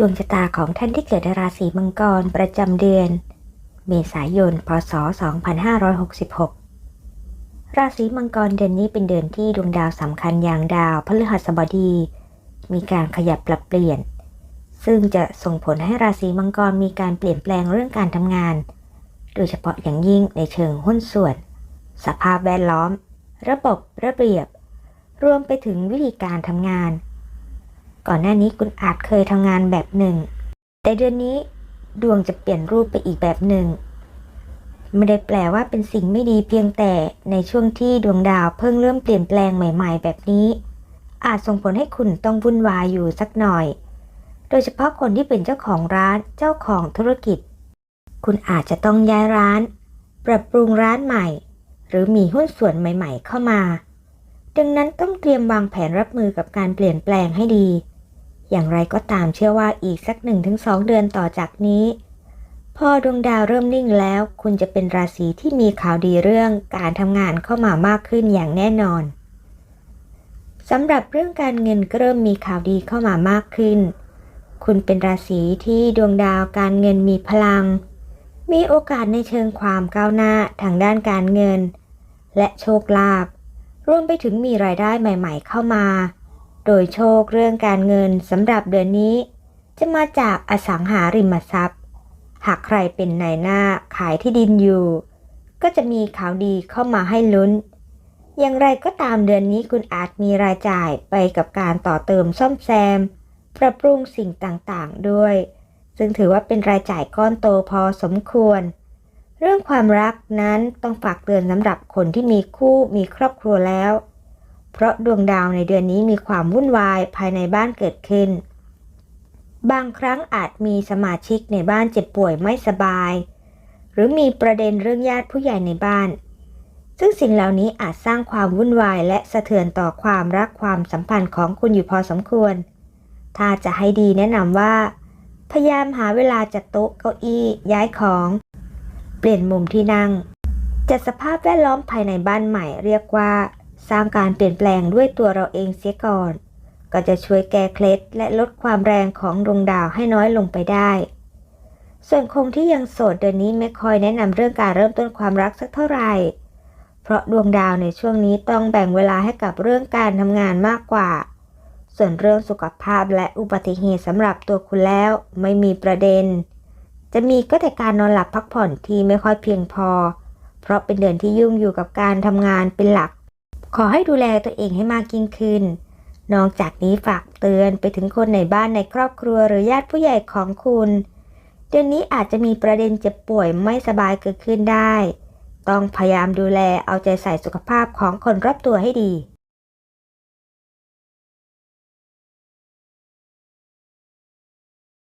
ดวงชะตาของท่านที่เกิดในราศีมังกรประจำเดือน เมษายน พศ 2566 ราศีมังกรเดือนนี้เป็นเดือนที่ดวงดาวสำคัญอย่างดาวพฤหัสบดี มีการขยับปรับเปลี่ยน ซึ่งจะส่งผลให้ราศีมังกรมีการเปลี่ยนแปลงเรื่องการทำงาน โดยเฉพาะอย่างยิ่งในเชิงหุ้นส่วน สภาพแวดล้อม ระบบระเบียบ รวมไปถึงวิธีการทำงาน ก่อนหน้านี้คุณอาจเคยทำงานแบบหนึ่ง แต่เดือนนี้ดวงจะเปลี่ยนรูปไปอีกแบบหนึ่ง ไม่ได้แปลว่าเป็นสิ่งไม่ดีเพียงแต่ในช่วงที่ดวงดาวเพิ่งเริ่มเปลี่ยนแปลงใหม่ๆ แบบนี้ อาจส่งผลให้คุณต้องวุ่นวายอยู่สักหน่อย โดยเฉพาะคนที่เป็นเจ้าของร้านเจ้าของธุรกิจ คุณอาจจะต้องย้ายร้าน ปรับปรุงร้านใหม่ หรือมีหุ้นส่วนใหม่ ๆ เข้ามา ดังนั้นต้องเตรียมวางแผนรับมือกับการเปลี่ยนแปลงให้ดี อย่างไรก็ตามเชื่อว่าอีกสัก 1-2 เดือนต่อจากนี้ พอดวงดาวเริ่มนิ่งแล้ว คุณจะเป็นราศีที่มีข่าวดีเรื่องการทำงานเข้ามามากขึ้นอย่างแน่นอนสำหรับเรื่องการเงินก็เริ่มมีข่าวดีเข้ามามากขึ้น คุณเป็นราศีที่ดวงดาวการเงินมีพลัง มีโอกาสในเชิงความก้าวหน้าทางด้านการเงิน และโชคลาภรวมไปถึงมีรายได้ใหม่ ๆ เข้ามา โดยโชคเรื่องการเงินสำหรับเดือนนี้ จะมาจากอสังหาริมทรัพย์ หากใครเป็นนายหน้าขายที่ดินอยู่ ก็จะมีข่าวดีเข้ามาให้ลุ้น อย่างไรก็ตามเดือนนี้คุณอาจมีรายจ่ายไปกับการต่อเติมซ่อมแซม ปรับปรุงสิ่งต่างๆด้วย ซึ่งถือว่าเป็นรายจ่ายก้อนโตพอสมควร เรื่องความรักนั้นต้องฝากเตือนสำหรับคนที่มีคู่มีครอบครัวแล้ว เพราะดวงดาวในเดือนนี้มีความวุ่นวายภายในบ้านเกิดขึ้น บางครั้งอาจมีสมาชิกในบ้านเจ็บป่วยไม่สบาย หรือมีประเด็นเรื่องญาติผู้ใหญ่ในบ้าน ซึ่งสิ่งเหล่านี้อาจสร้างความวุ่นวายและสะเทือนต่อความรักความสัมพันธ์ของคุณอยู่พอสมควร ถ้าจะให้ดีแนะนำว่า พยายามหาเวลาจัดโต๊ะเก้าอี้ย้ายของ เปลี่ยนมุมที่นั่งจัดสภาพแวดล้อมภายในบ้านใหม่เรียกว่า สร้างการเปลี่ยนแปลงด้วยตัวเราเองเสียก่อน ก็จะช่วยแก้เคล็ดและลดความแรงของดวงดาวให้น้อยลงไปได้ ส่วนคงที่ยังโสดเดือนนี้ไม่ค่อยแนะนำเรื่องการเริ่มต้นความรักสักเท่าไหร่เพราะดวงดาวในช่วงนี้ต้องแบ่งเวลาให้กับเรื่องการทำงานมากกว่า ส่วนเรื่องสุขภาพและอุบัติเหตุสำหรับตัวคุณแล้วไม่มีประเด็น จะมีก็แต่การนอนหลับพักผ่อนที่ไม่ค่อยเพียงพอ เพราะเป็นเดือนที่ยุ่งอยู่กับการทำงานเป็นหลัก ขอให้ดูแลตัวเองให้มากยิ่งขึ้น นอกจากนี้ฝากเตือนไปถึงคนในบ้านในครอบครัวหรือญาติผู้ใหญ่ของคุณ เดือนนี้อาจจะมีประเด็นเจ็บป่วยไม่สบายเกิดขึ้นได้ ต้องพยายามดูแลเอาใจใส่สุขภาพของคนรอบตัวให้ดี